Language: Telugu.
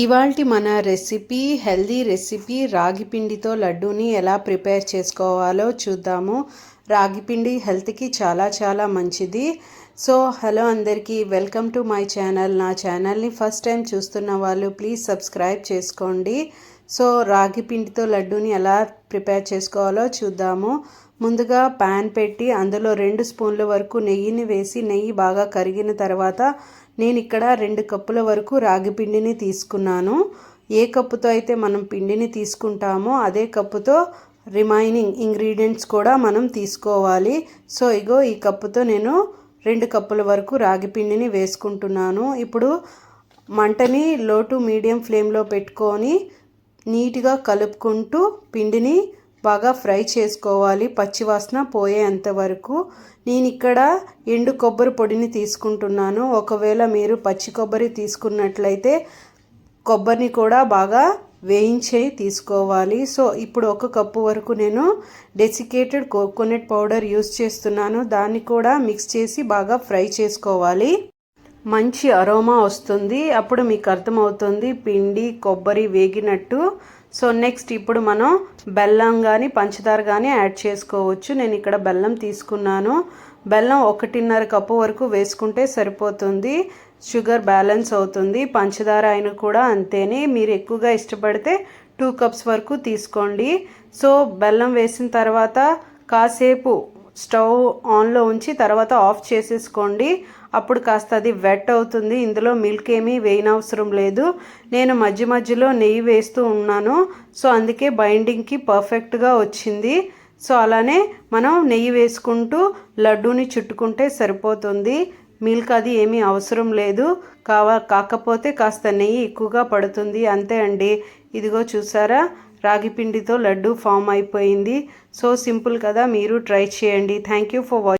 ఇవాల్టి మన రెసిపీ హెల్దీ రెసిపీ రాగి పిండితో లడ్డూని ఎలా ప్రిపేర్ చేసుకోవాలో చూద్దాము. రాగి పిండి హెల్త్కి చాలా చాలా మంచిది. సో హలో అందరికీ వెల్కమ్ టు మై ఛానల్. నా ఛానల్ని ఫస్ట్ టైం చూస్తున్న వాళ్ళు ప్లీజ్ సబ్స్క్రైబ్ చేసుకోండి. సో రాగి పిండితో లడ్డూని ఎలా ప్రిపేర్ చేసుకోవాలో చూద్దాము. ముందుగా ప్యాన్ పెట్టి అందులో రెండు స్పూన్ల వరకు నెయ్యిని వేసి నెయ్యి బాగా కరిగిన తర్వాత నేను ఇక్కడ రెండు కప్పుల వరకు రాగి పిండిని తీసుకున్నాను. ఏ కప్పుతో అయితే మనం పిండిని తీసుకుంటామో అదే కప్పుతో రిమైనింగ్ ఇంగ్రీడియంట్స్ కూడా మనం తీసుకోవాలి. సో ఇగో ఈ కప్పుతో నేను రెండు కప్పుల వరకు రాగి పిండిని వేసుకుంటున్నాను. ఇప్పుడు మంటని లో టు మీడియం ఫ్లేమ్లో పెట్టుకొని నీట్గా కలుపుకుంటూ పిండిని బాగా ఫ్రై చేసుకోవాలి. పచ్చివాసన పోయేంత వరకు నేను ఇక్కడ ఎండు కొబ్బరి పొడిని తీసుకుంటున్నాను. ఒకవేళ మీరు పచ్చి కొబ్బరి తీసుకున్నట్లయితే కొబ్బరిని కూడా బాగా వేయించి తీసుకోవాలి. సో ఇప్పుడు ఒక కప్పు వరకు నేను డెసికేటెడ్ కోకోనట్ పౌడర్ యూస్ చేస్తున్నాను. దాన్ని కూడా మిక్స్ చేసి బాగా ఫ్రై చేసుకోవాలి. మంచి అరోమా వస్తుంది. అప్పుడు మీకు అర్థమవుతుంది పిండి కొబ్బరి వేగినట్టు. సో నెక్స్ట్ ఇప్పుడు మనం బెల్లం కానీ పంచదార కానీ యాడ్ చేసుకోవచ్చు. నేను ఇక్కడ బెల్లం తీసుకున్నాను. బెల్లం ఒకటిన్నర కప్పు వరకు వేసుకుంటే సరిపోతుంది. షుగర్ బ్యాలెన్స్ అవుతుంది. పంచదార అయిన కూడా అంతేనే. మీరు ఎక్కువగా ఇష్టపడితే టూ కప్స్ వరకు తీసుకోండి. సో బెల్లం వేసిన తర్వాత కాసేపు స్టవ్ ఆన్లో ఉంచి తర్వాత ఆఫ్ చేసేసుకోండి. అప్పుడు కాస్త అది వెట్ అవుతుంది. ఇందులో మిల్క్ ఏమీ వేయనవసరం లేదు. నేను మధ్య మధ్యలో నెయ్యి వేస్తూ ఉన్నాను. సో అందుకే బైండింగ్కి పర్ఫెక్ట్గా వచ్చింది. సో అలానే మనం నెయ్యి వేసుకుంటూ లడ్డూని చుట్టుకుంటే సరిపోతుంది. మిల్క్ అది ఏమీ అవసరం లేదు. కావా కాకపోతే కాస్త నెయ్యి ఎక్కువగా పడుతుంది. అంతే అండి. ఇదిగో చూసారా? రాగి పిండితో లడ్డు ఫామ్ అయిపోయింది. సో సింపుల్ కదా మీరు ట్రై చేయండి. Thank you for watching